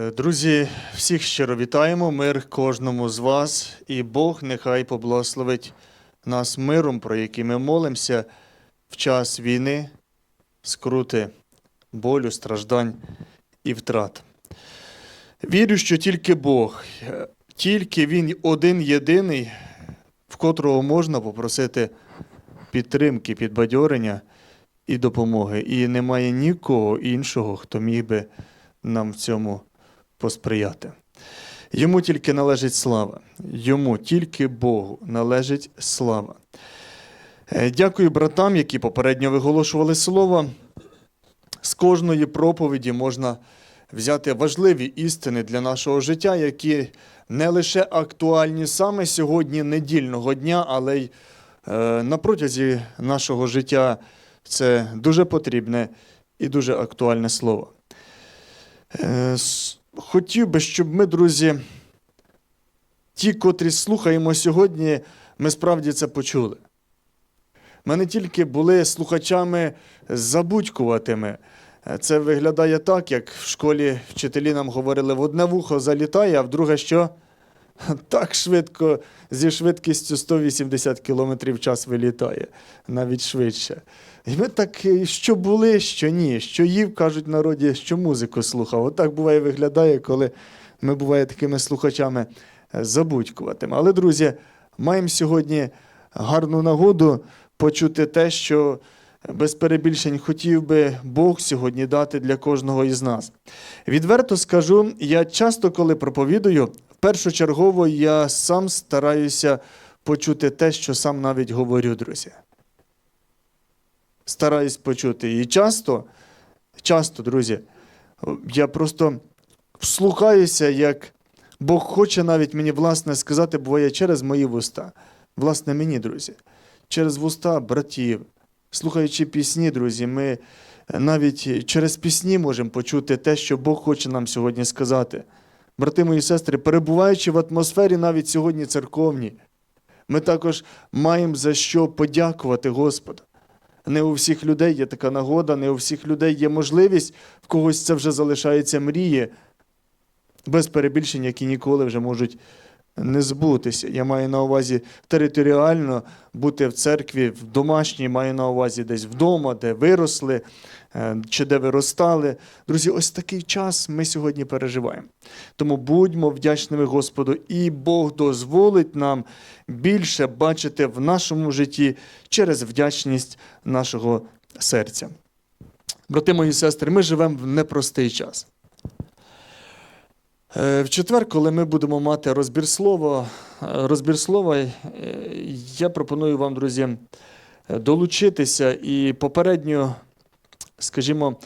Е, Друзі, всіх щиро вітаємо, мир кожному з вас, і Бог нехай поблагословить нас миром, про який ми молимося в час війни, скрути, болю, страждань і втрат. Вірю, що тільки Бог, е, тільки Він один єдиний, в котрого можна попросити підтримки, підбадьорення і допомоги. І немає нікого іншого, хто міг би нам в цьому посприяти. Йому тільки належить слава, йому тільки Богу належить слава. Е, Дякую братам, які попередньо виголошували слово. З кожної проповіді можна взяти важливі істини для нашого життя, які не лише актуальні саме сьогодні, недільного дня, але й е, на протязі нашого життя це дуже потрібне і дуже актуальне слово. Хотів би, щоб ми, друзі, ті, котрі слухаємо сьогодні, ми справді це почули. Ми не тільки були слухачами забудькуватими. Це виглядає так, як в школі вчителі нам говорили, в одне вухо залітає, а в друге що? Так швидко, зі швидкістю 180 км в час вилітає, навіть швидше. І ми так, е, що були, що ні, що їв, кажуть народі, що музику слухав. Отак буває виглядає, коли ми буває такими слухачами е, забудькуватими. Але, друзі, маємо сьогодні гарну нагоду почути те, що без перебільшень хотів би Бог сьогодні дати для кожного із нас. Відверто скажу, я часто, коли проповідую, першочергово я сам стараюся почути те, що сам навіть говорю, друзі. Стараюсь почути. І часто, часто, друзі, я просто вслухаюся, як Бог хоче навіть мені, власне, сказати, буває через мої вуста. Власне, мені, друзі, через вуста братів, слухаючи пісні, друзі, ми навіть через пісні можемо почути те, що Бог хоче нам сьогодні сказати. Брати мої сестри, перебуваючи в атмосфері навіть сьогодні церковній, ми також маємо за що подякувати Господу. Не у всіх людей є така нагода, не у всіх людей є можливість, в когось це вже залишається мрії, без перебільшень, які ніколи вже можуть не збутися. Я маю на увазі територіально бути в церкві, в домашній, маю на увазі десь вдома, де виросли чи де виростали. Друзі, ось такий час ми сьогодні переживаємо. Тому будьмо вдячними Господу, і Бог дозволить нам більше бачити в нашому житті через вдячність нашого серця. Брати мої сестри, ми живемо в непростий час. Е, В четвер, коли ми будемо мати розбір слова, е, розбір слова, е, я пропоную вам, друзі, е, долучитися і попередньо, скажімо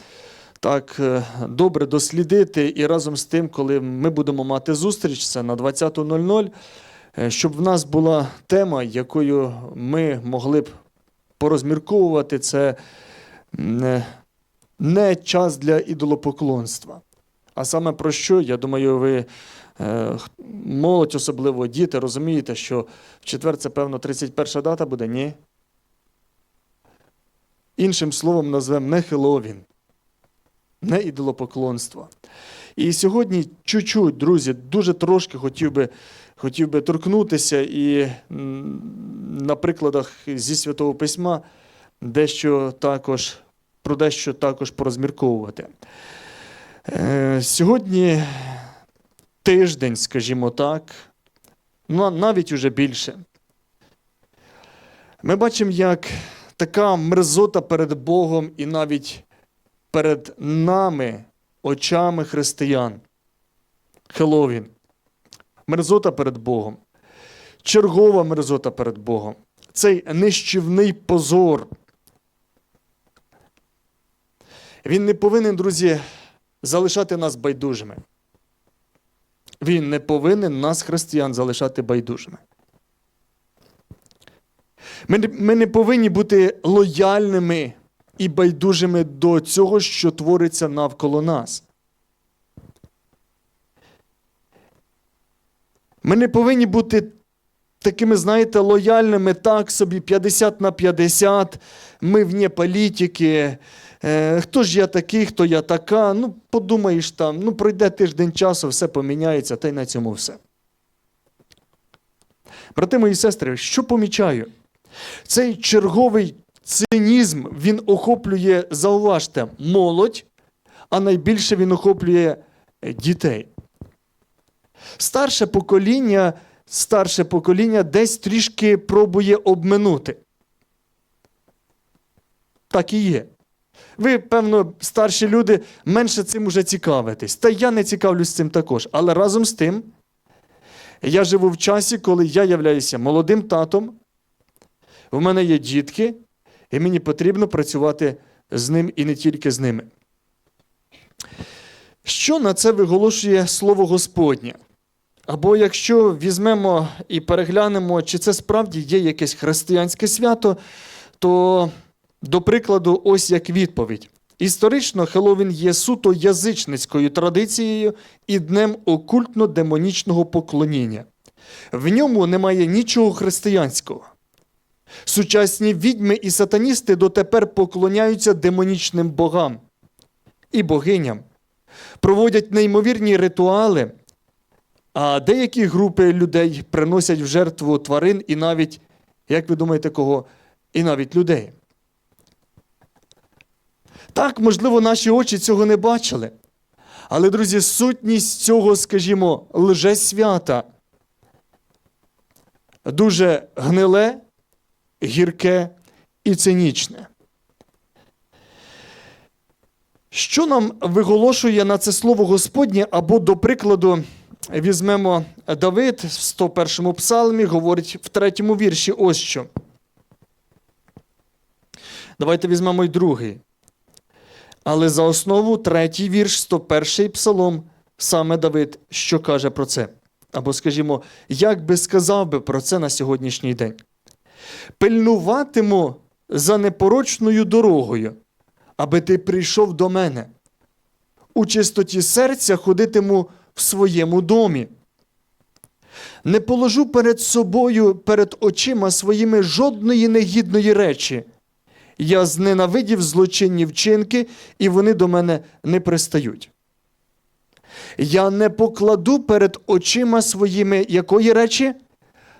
так, е, добре дослідити, і разом з тим, коли ми будемо мати зустріч, це на 20.00, е, щоб в нас була тема, якою ми могли б порозмірковувати, це е, не час для ідолопоклонства. А саме про що, я думаю, ви, молодь, особливо діти, розумієте, що в четвер це, певно, 31 дата буде? Ні. Іншим словом назвемо не Хеловін, не ідолопоклонство. І сьогодні чуть-чуть, друзі, дуже трошки хотів би, хотів би торкнутися і на прикладах зі Святого Письма дещо також, про дещо також порозмірковувати. Е, Сьогодні тиждень, скажімо так, ну, навіть уже більше. Ми бачимо, як така мерзота перед Богом і навіть перед нами, очами християн. Хеловін. Мерзота перед Богом. Чергова мерзота перед Богом. Цей нищівний позор. Він не повинен, друзі, залишати нас байдужими. Він не повинен нас, християн, залишати байдужими. Ми не, повинні бути лояльними і байдужими до цього, що твориться навколо нас. Ми не повинні бути такими, знаєте, лояльними, так собі 50 на 50, ми вне політики. Е, хто ж я такий, хто я така? Ну, подумаєш там, ну пройде тиждень часу, все поміняється, та й на цьому все. Брати мої сестри, що помічаю? Цей черговий цинізм він охоплює, зауважте, молодь, а найбільше він охоплює е, дітей. Старше покоління, старше покоління десь трішки пробує обминути. Так і є. Ви, певно, старші люди менше цим уже цікавитесь. Та я не цікавлюсь цим також. Але разом з тим, я живу в часі, коли я являюся молодим татом, в мене є дітки, і мені потрібно працювати з ним і не тільки з ними. Що на це виголошує Слово Господнє? Або якщо візьмемо і переглянемо, чи це справді є якесь християнське свято, то, до прикладу, ось як відповідь. Історично Хеллоуін є суто язичницькою традицією і днем окультно-демонічного поклоніння. В ньому немає нічого християнського. Сучасні відьми і сатаністи дотепер поклоняються демонічним богам і богиням, проводять неймовірні ритуали, а деякі групи людей приносять в жертву тварин і навіть, як ви думаєте, кого? І навіть людей. Так, можливо, наші очі цього не бачили. Але, друзі, сутність цього, скажімо, лжесвята дуже гниле, гірке і цинічне. Що нам виголошує на це слово Господнє, або, до прикладу, візьмемо Давид в 101 псалмі, говорить в третьому вірші ось що. Давайте візьмемо й другий. Але за основу третій вірш, 101 псалом, саме Давид, що каже про це. Або, скажімо, як би сказав би про це на сьогоднішній день. Пильнуватиму за непорочною дорогою, аби ти прийшов до мене. У чистоті серця ходитиму в своєму домі. Не положу перед собою, перед очима своїми жодної негідної речі. Я зненавидів злочинні вчинки, і вони до мене не пристають. Я не покладу перед очима своїми якої речі?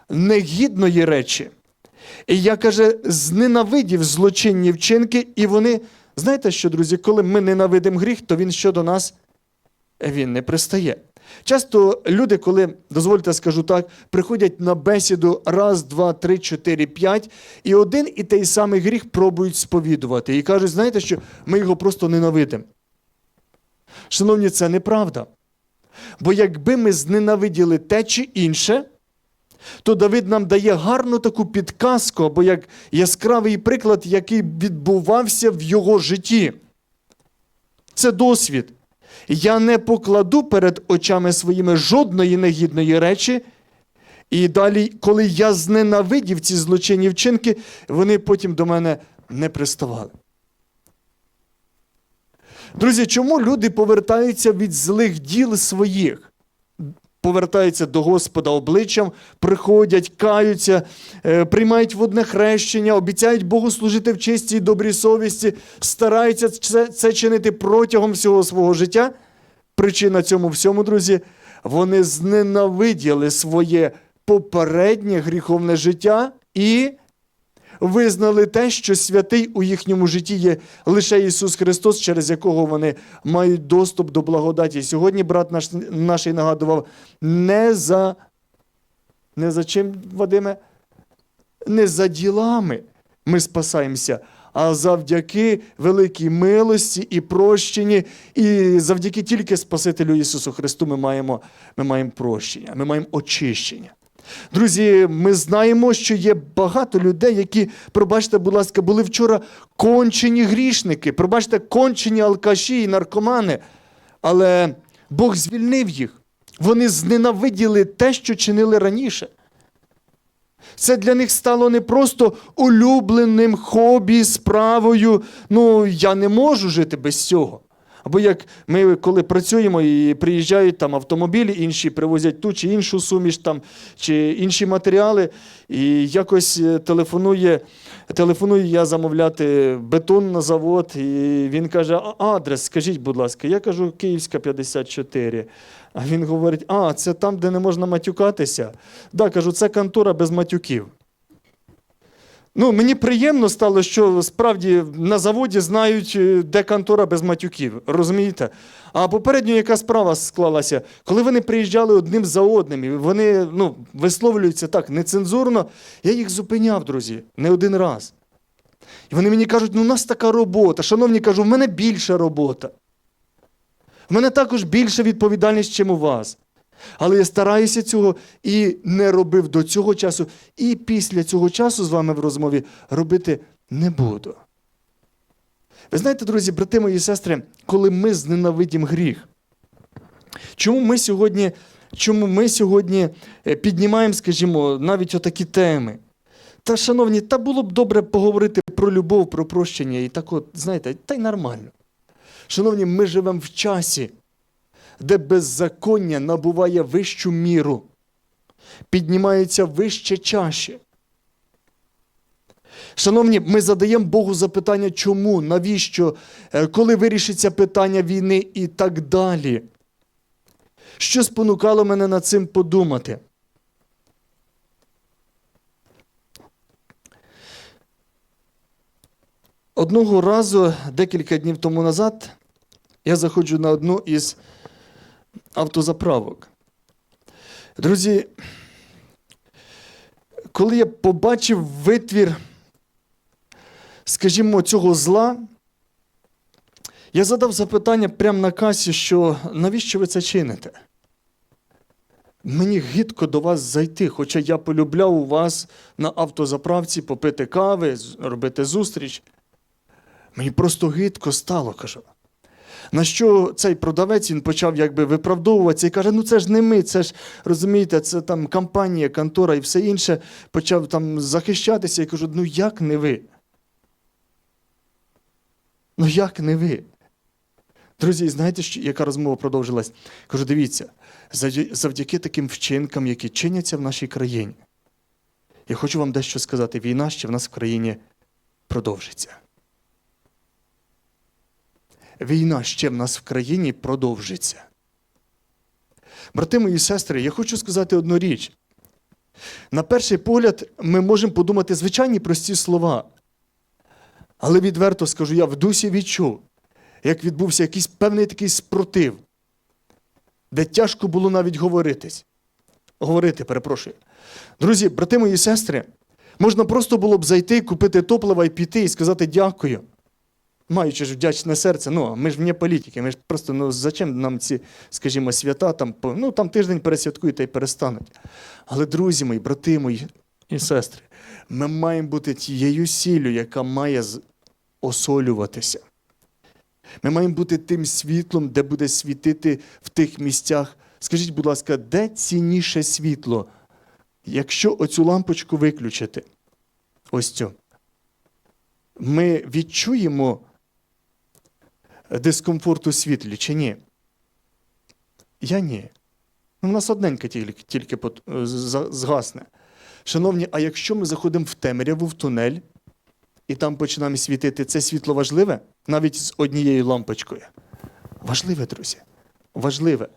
Негідної речі. І я каже, зненавидів злочинні вчинки, і вони, знаєте що, друзі, коли ми ненавидимо гріх, то він щодо нас він не пристає. Часто люди, коли, дозвольте скажу так, приходять на бесіду раз, два, три, чотири, п'ять, і один і той самий гріх пробують сповідувати. І кажуть, знаєте, що ми його просто ненавидимо. Шановні, це неправда. Бо якби ми зненавиділи те чи інше, то Давид нам дає гарну таку підказку, або як яскравий приклад, який відбувався в його житті. Це досвід. Я не покладу перед очами своїми жодної негідної речі. І далі, коли я зненавидів ці злочинні вчинки, вони потім до мене не приставали. Друзі, чому люди повертаються від злих діл своїх? Повертаються до Господа обличчям, приходять, каються, е, приймають водне хрещення, обіцяють Богу служити в чистій і добрій совісті, стараються це, це чинити протягом всього свого життя. Причина цьому всьому, друзі, вони зненавиділи своє попереднє гріховне життя і визнали те, що святий у їхньому житті є лише Ісус Христос, через якого вони мають доступ до благодаті. Сьогодні брат наш, наш нагадував не за, не за чим, Вадиме? Не за ділами ми спасаємося, а завдяки великій милості і прощенні, і завдяки тільки Спасителю Ісусу Христу ми маємо, ми маємо прощення, ми маємо очищення. Друзі, ми знаємо, що є багато людей, які, пробачте, будь ласка, були вчора кончені грішники, пробачте, кончені алкаші і наркомани. Але Бог звільнив їх. Вони зненавиділи те, що чинили раніше. Це для них стало не просто улюбленим хобі, справою. Ну, я не можу жити без цього. Або як ми коли працюємо і приїжджають там автомобілі, інші привозять ту чи іншу суміш там, чи інші матеріали, і якось е, телефонує, телефоную я замовляти бетон на завод, і він каже: «А адрес, скажіть, будь ласка, я кажу, Київська 54. А він говорить: а, це там, де не можна матюкатися. Да, кажу, це контора без матюків. Ну, мені приємно стало, що справді на заводі знають, е, де контора без матюків. Розумієте? А попередньо яка справа склалася? Коли вони приїжджали одним за одним, і вони ну, висловлюються так нецензурно, я їх зупиняв, друзі, не один раз. І вони мені кажуть, ну у нас така робота. Шановні, кажу, в мене більша робота. В мене також більша відповідальність, чим у вас. Але я стараюся цього і не робив до цього часу, і після цього часу з вами в розмові робити не буду. Ви знаєте, друзі, брати мої сестри, коли ми зненавидім гріх, чому ми сьогодні, чому ми сьогодні е, піднімаємо, скажімо, навіть отакі теми? Та, шановні, та було б добре поговорити про любов, про прощення, і так от, знаєте, та й нормально. Шановні, ми живемо в часі, де беззаконня набуває вищу міру, піднімається вище чаші. Шановні, ми задаємо Богу запитання, чому, навіщо, е, коли вирішиться питання війни і так далі. Що спонукало мене над цим подумати? Одного разу, декілька днів тому назад, я заходжу на одну із автозаправок. Друзі, коли я побачив витвір, скажімо, цього зла, я задав запитання прямо на касі, що навіщо ви це чините? Мені гидко до вас зайти, хоча я полюбляв у вас на автозаправці попити кави, робити зустріч. Мені просто гидко стало, кажу. На що цей продавець він почав якби виправдовуватися і каже: ну це ж не ми, це ж розумієте, це там компанія, контора і все інше. Почав там захищатися і кажу: ну як не ви? Ну як не ви? Друзі, знаєте, що, яка розмова продовжилась? Кажу, дивіться, завдяки таким вчинкам, які чиняться в нашій країні, я хочу вам дещо сказати: війна ще в нас в країні продовжиться. Війна ще в нас в країні продовжиться. Брати мої сестри, я хочу сказати одну річ. На перший погляд, ми можемо подумати звичайні прості слова. Але відверто скажу, я в дусі відчув, як відбувся якийсь певний такий спротив, де тяжко було навіть говоритись. Говорити, перепрошую. Друзі, брати мої сестри, можна просто було б зайти, купити топлива і піти і сказати дякую. Маючи ж вдячне серце, ну, ми ж вне політики, ми ж просто, ну, зачем нам ці, скажімо, свята, там, ну, там тиждень пересвяткують та й перестануть. Але, друзі мої, брати мої і сестри, ми маємо бути тією сіллю, яка має осолюватися. Ми маємо бути тим світлом, де буде світити в тих місцях. Скажіть, будь ласка, де цінніше світло, якщо оцю лампочку виключити? Ось цю. Ми відчуємо дискомфорт у світлі чи ні? Я ні. Ну, У нас одненька тільки, тільки з- згасне. Шановні, а якщо ми заходимо в темряву, в тунель, і там починаємо світити, це світло важливе? Навіть з однією лампочкою. Важливе, друзі. Важливе.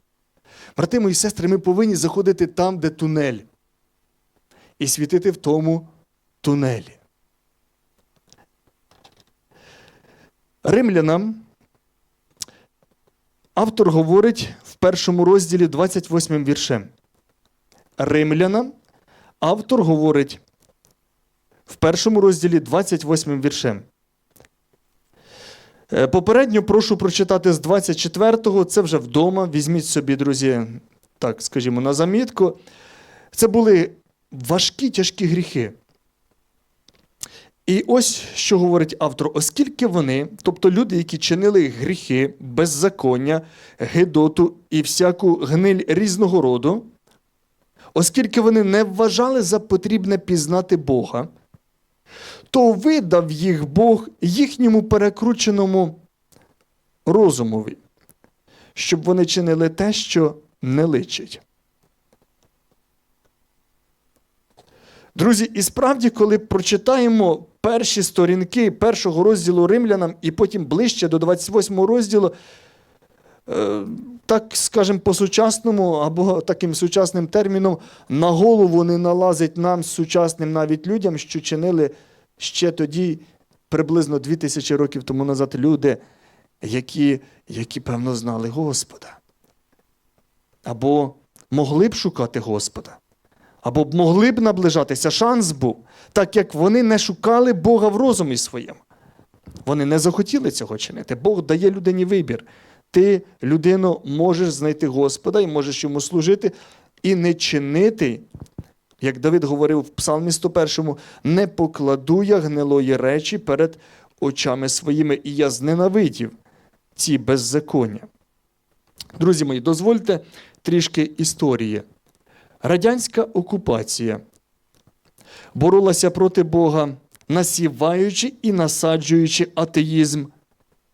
Брати мої сестри, ми повинні заходити там, де тунель. І світити в тому тунелі. Римлянам автор говорить в першому розділі 28 віршем. Римлянам автор говорить в першому розділі 28 віршем. Е, Попередньо прошу прочитати з 24-го, це вже вдома. Візьміть собі, друзі, так скажімо, на замітку. Це були важкі тяжкі гріхи. І ось що говорить автор: оскільки вони, тобто люди, які чинили гріхи, беззаконня, гидоту і всяку гниль різного роду, оскільки вони не вважали за потрібне пізнати Бога, то видав їх Бог їхньому перекрученому розумові, щоб вони чинили те, що не личить. Друзі, і справді, коли прочитаємо перші сторінки першого розділу римлянам і потім ближче до 28 розділу, е, так скажемо, по-сучасному або таким сучасним терміном, на голову не налазить нам, сучасним навіть людям, що чинили ще тоді, приблизно 2000 років тому назад, люди, які, які певно, знали Господа. Або могли б шукати Господа. Або б могли б наближатися, шанс був, так як вони не шукали Бога в розумі своєму. Вони не захотіли цього чинити. Бог дає людині вибір. Ти, людино, можеш знайти Господа і можеш йому служити, і не чинити, як Давид говорив в Псалмі 101, не покладу я гнилої речі перед очами своїми, і я зненавидів ці беззаконня. Друзі мої, дозвольте трішки історії. Радянська окупація боролася проти Бога, насіваючи і насаджуючи атеїзм,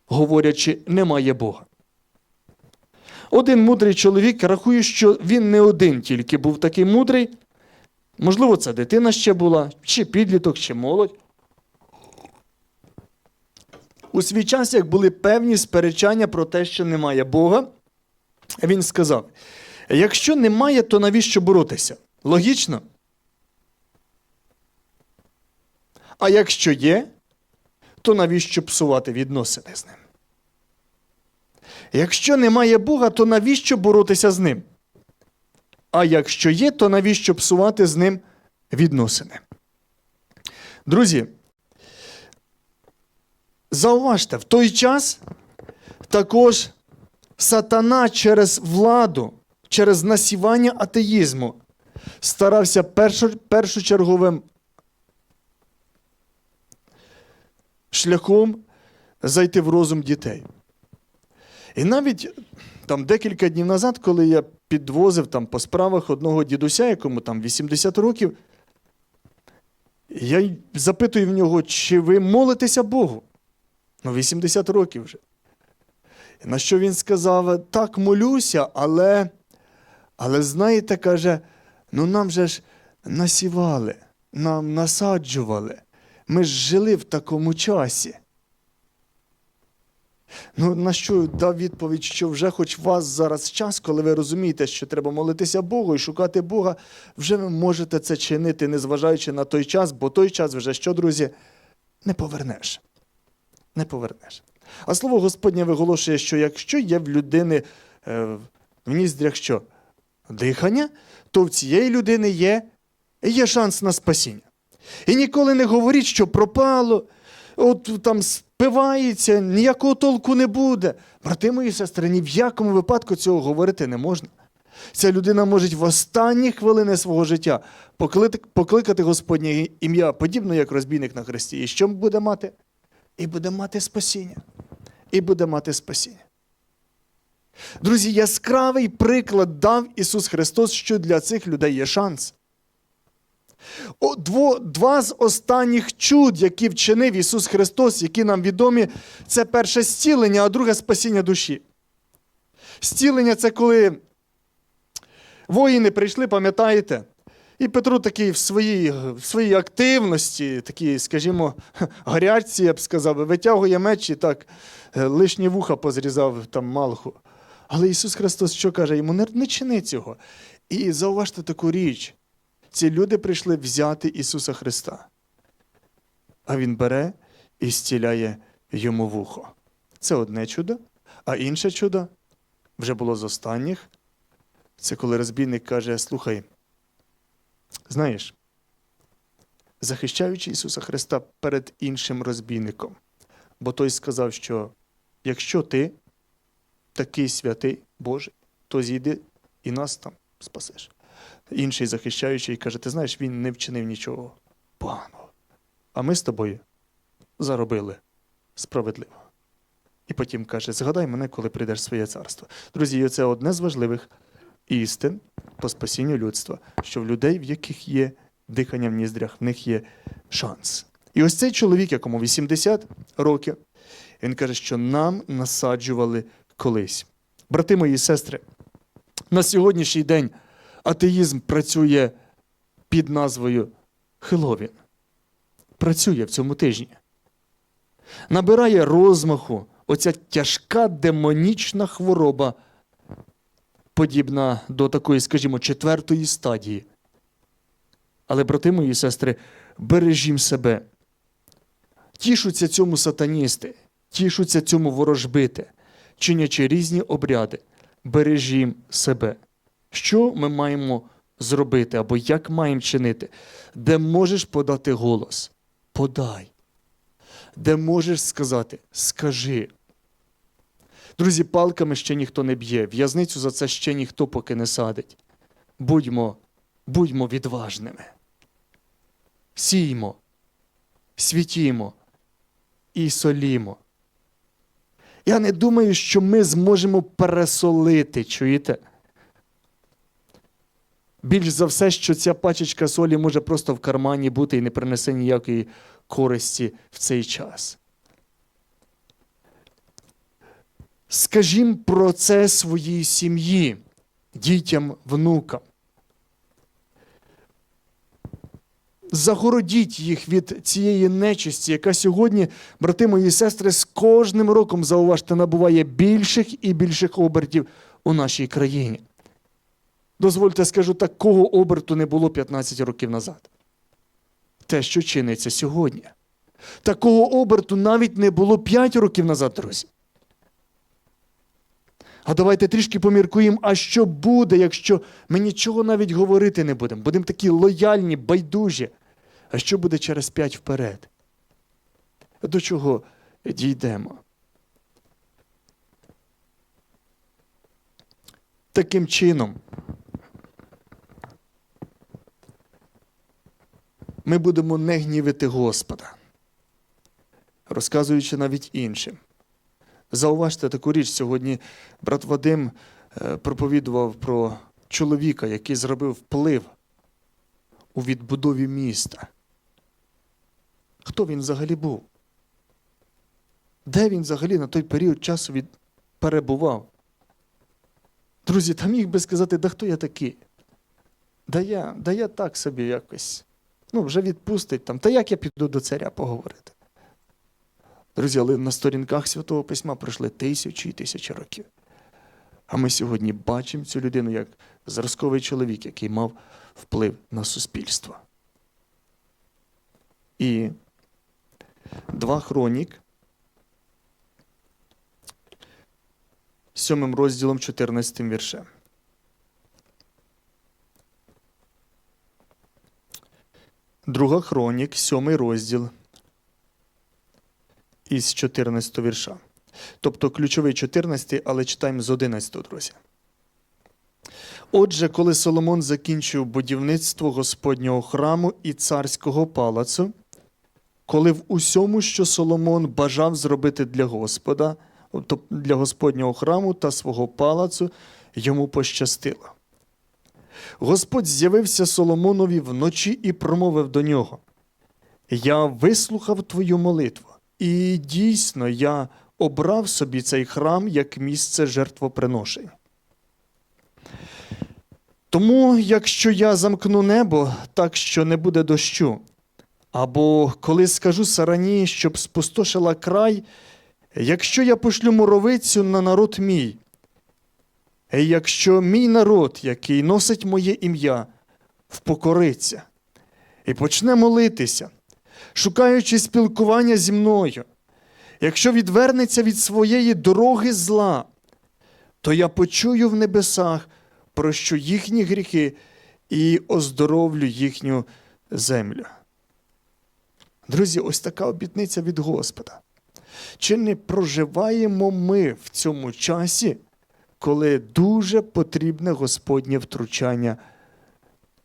говорячи, немає Бога. Один мудрий чоловік рахує, що він не один тільки був такий мудрий. Можливо, це дитина ще була, чи підліток, чи молодь. У свій час, як були певні сперечання про те, що немає Бога, він сказав: якщо немає, то навіщо боротися? Логічно. А якщо є, то навіщо псувати відносини з ним? Якщо немає Бога, то навіщо боротися з ним? А якщо є, то навіщо псувати з ним відносини? Друзі, зауважте, в той час також сатана через владу, через насівання атеїзму старався першо- першочерговим шляхом зайти в розум дітей. І навіть там декілька днів назад, коли я підвозив там по справах одного дідуся, якому там 80 років, я запитую в нього, чи ви молитеся Богу? Ну, 80 років вже. На що він сказав: так, молюся, але, але знаєте, каже, ну нам же ж насівали, нам насаджували. Ми ж жили в такому часі. Ну, на що дав відповідь, що вже хоч у вас зараз час, коли ви розумієте, що треба молитися Богу і шукати Бога, вже ви можете це чинити, незважаючи на той час, бо той час вже що, друзі, не повернеш. Не повернеш. А слово Господнє виголошує, що якщо є в людини е, в ніздрях що? Дихання, то в цієї людини є, є шанс на спасіння. І ніколи не говоріть, що пропало, от там спивається, ніякого толку не буде. Брати мої сестри, ні в якому випадку цього говорити не можна. Ця людина може в останні хвилини свого життя покликати, Господнє ім'я, подібно як розбійник на хресті. І що буде мати? І буде мати спасіння. І буде мати спасіння. Друзі, яскравий приклад дав Ісус Христос, що для цих людей є шанс. О, дво, два з останніх чуд, які вчинив Ісус Христос, які нам відомі, це перше зцілення, а друге спасіння душі. Зцілення це коли воїни прийшли, пам'ятаєте? І Петро такий в своїй, в своїй активності, такій, скажімо, гарячці, я б сказав, витягує меч і так е, лишні вуха позрізав там Малху. Але Ісус Христос що каже? Йому не, не чини цього. І зауважте таку річ. Ці люди прийшли взяти Ісуса Христа. А Він бере і зціляє йому вухо. Це одне чудо, а інше чудо вже було з останніх. Це коли розбійник каже: Слухай, знаєш, захищаючи Ісуса Христа перед іншим розбійником, бо той сказав, що якщо ти такий святий Божий, то зійди і нас там спасеш. Інший захищаючий каже: ти знаєш, він не вчинив нічого поганого. А ми з тобою заробили справедливо. І потім каже: згадай мене, коли прийдеш в своє царство. Друзі, це одне з важливих істин по спасінню людства, що в людей, в яких є дихання в ніздрях, в них є шанс. І ось цей чоловік, якому 80 років, Він каже, що нам насаджували колись. Брати мої і сестри, на сьогоднішній день атеїзм працює під назвою Хеловін. Працює в цьому тижні. Набирає розмаху оця тяжка демонічна хвороба, подібна до такої, скажімо, четвертої стадії. Але, брати мої і сестри, бережім себе. Тішуться цьому сатаністи, тішуться цьому ворожбити, чинячи різні обряди. Бережім себе. Що ми маємо зробити або як маємо чинити? Де можеш подати голос? Подай. Де можеш сказати, скажи. Друзі, палками ще ніхто не б'є, в'язницю за це ще ніхто поки не садить. Будьмо, будьмо відважними. Сіймо, світімо і солімо. Я не думаю, що ми зможемо пересолити, чуєте? Більш за все, що ця пачечка солі може просто в кармані бути і не принесе ніякої користі в цей час. Скажімо про це своїй сім'ї, дітям, внукам. Загородіть їх від цієї нечисті, яка сьогодні, брати мої сестри, з кожним роком, зауважте, набуває більших і більших обертів у нашій країні. Дозвольте скажу, такого оберту не було 15 років назад. Те, що чиниться сьогодні. Такого оберту навіть не було 5 років назад, друзі. А давайте трішки поміркуємо, а що буде, якщо ми нічого навіть говорити не будемо. Будемо такі лояльні, байдужі. А що буде через п'ять вперед? До чого дійдемо? Таким чином, ми будемо не гнівити Господа, розказуючи навіть іншим. Зауважте таку річ. Сьогодні брат Вадим е, проповідував про чоловіка, який зробив вплив у відбудові міста. Хто він взагалі був? Де він взагалі на той період часу від... перебував? Друзі, та міг би сказати, да хто я такий? Да я, да я так собі якось. Ну, вже відпустить там. Та як я піду до царя поговорити? Друзі, але на сторінках Святого Письма пройшли тисячі і тисячі років. А ми сьогодні бачимо цю людину як зразковий чоловік, який мав вплив на суспільство. І два хронік, сьомим розділом, 14 віршем. Друга хронік, сьомий розділ із 14 вірша. Тобто ключовий 14, але читаємо з 11, друзі. Отже, коли Соломон закінчив будівництво Господнього храму і царського палацу, коли в усьому, що Соломон бажав зробити для Господа, для Господнього храму та свого палацу, йому пощастило. Господь з'явився Соломонові вночі і промовив до нього: Я вислухав твою молитву, і дійсно я обрав собі цей храм як місце жертвоприношень. Тому, якщо я замкну небо так, що не буде дощу, або коли скажу сарані, щоб спустошила край, якщо я пошлю муровицю на народ мій, і якщо мій народ, який носить моє ім'я, впокориться. І почне молитися, шукаючи спілкування зі мною, якщо відвернеться від своєї дороги зла, то я почую в небесах, прощу їхні гріхи і оздоровлю їхню землю. Друзі, ось така обітниця від Господа. Чи не проживаємо ми в цьому часі, коли дуже потрібне Господнє втручання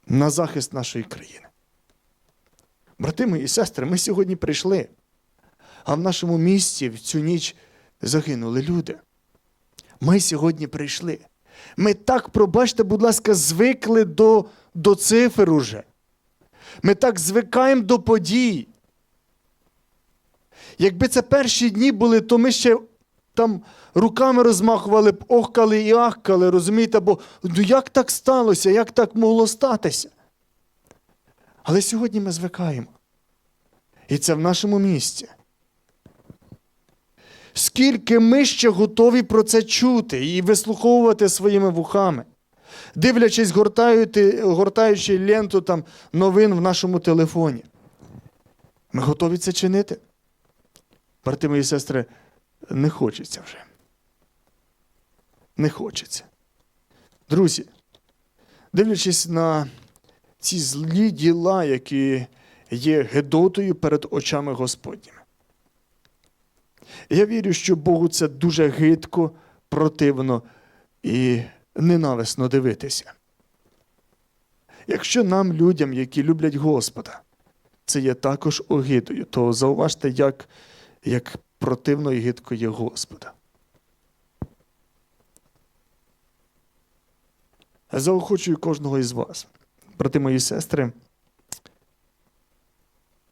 на захист нашої країни? Брати мої і сестри, ми сьогодні прийшли, а в нашому місті в цю ніч загинули люди. Ми сьогодні прийшли. Ми так, пробачте, будь ласка, звикли до, до цифр уже. Ми так звикаємо до подій. Якби це перші дні були, то ми ще там руками розмахували б, охкали і ахкали, розумієте? Бо ну як так сталося, як так могло статися? Але сьогодні ми звикаємо. І це в нашому місті. Скільки ми ще готові про це чути і вислуховувати своїми вухами, дивлячись, гортаючи, ленту там, новин в нашому телефоні. Ми готові це чинити? Брати мої сестри, не хочеться вже. Не хочеться. Друзі, дивлячись на ці злі діла, які є гедотою перед очами Господніми. Я вірю, що Богу це дуже гидко, противно і ненависно дивитися. Якщо нам, людям, які люблять Господа, це є також огидою, то зауважте, як, як противно і гидко є Господа. Заохочую кожного із вас, брати мої сестри,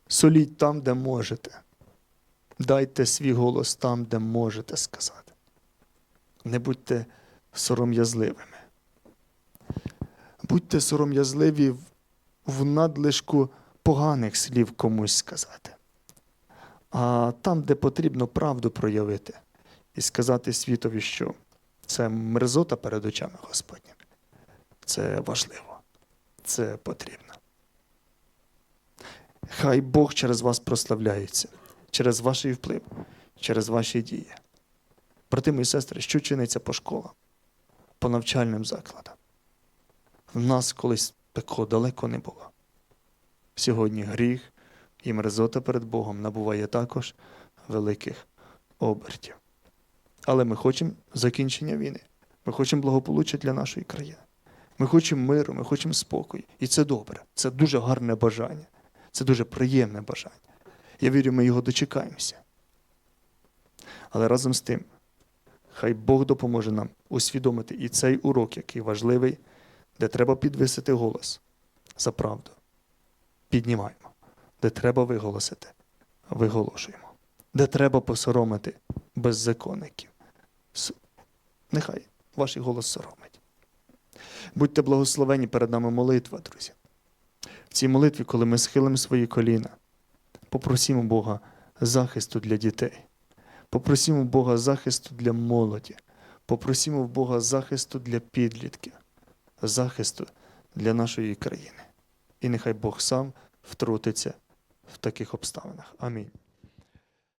соліть там, де можете. Дайте свій голос там, де можете сказати. Не будьте сором'язливими. Будьте сором'язливі в, надлишку поганих слів комусь сказати. А там, де потрібно правду проявити і сказати світові, що це мерзота перед очами Господніми. Це важливо, це потрібно. Хай Бог через вас прославляється, через ваш вплив, через ваші дії. Брати мої сестри, що чиниться по школам, по навчальним закладам? В нас колись такого далеко не було. Сьогодні гріх і мерзота перед Богом набуває також великих обертів. Але ми хочемо закінчення війни. Ми хочемо благополуччя для нашої країни. Ми хочемо миру, ми хочемо спокою. І це добре. Це дуже гарне бажання. Це дуже приємне бажання. Я вірю, ми його дочекаємося. Але разом з тим, хай Бог допоможе нам усвідомити і цей урок, який важливий, де треба підвисити голос за правду. Піднімаємо. Де треба виголосити, виголошуємо. Де треба посоромити беззаконників. Нехай ваш голос соромить. Будьте благословені перед нами молитва, друзі. В цій молитві, коли ми схилимо свої коліна, попросімо Бога захисту для дітей, попросімо Бога захисту для молоді, попросімо Бога захисту для підлітків, захисту для нашої країни. І нехай Бог сам втрутиться в таких обставинах. Амінь.